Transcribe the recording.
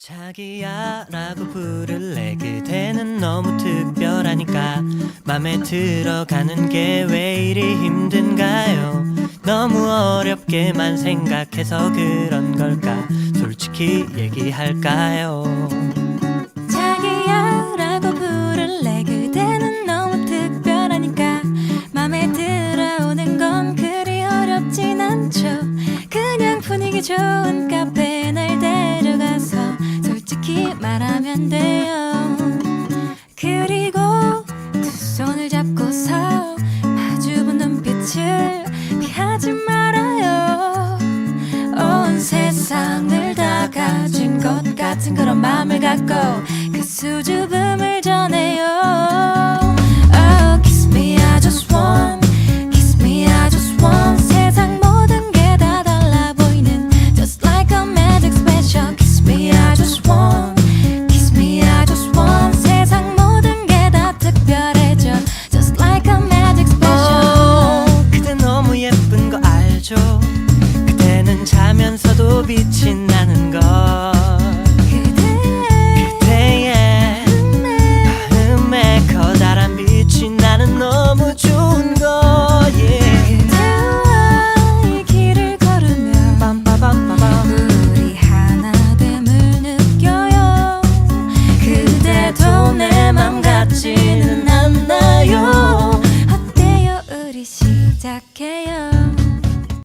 자기야 라고 부를래 그대는 너무 특별하니까 맘에 들어가는 게 왜 이리 힘든가요? 너무 어렵게만 생각해서 그런 걸까? 솔직히 얘기할까요? 자기야라고 부를래 그대는 너무 특별하니까 맘에 들어오는 건 그리 어렵진 않죠. 그냥 분위기 좋은 솔직히 말하면 돼요. 그리고 두 손을 잡고서 마주본 눈빛을 피하지 말아요. 온 세상을 다 가진 것 같은 그런 마음을 갖고 그 수줍 알았죠 그때는 자면서도 빛이 나는 걸. 그대의 마음에 커다란 빛이 나는 너무 좋은 거 yeah. 그대와의 길을 걸으면 빰빠밤빠밤 우리 하나됨을 느껴요. 그대도 내 맘 같지는 않나요? 어때요? 우리 시작해요.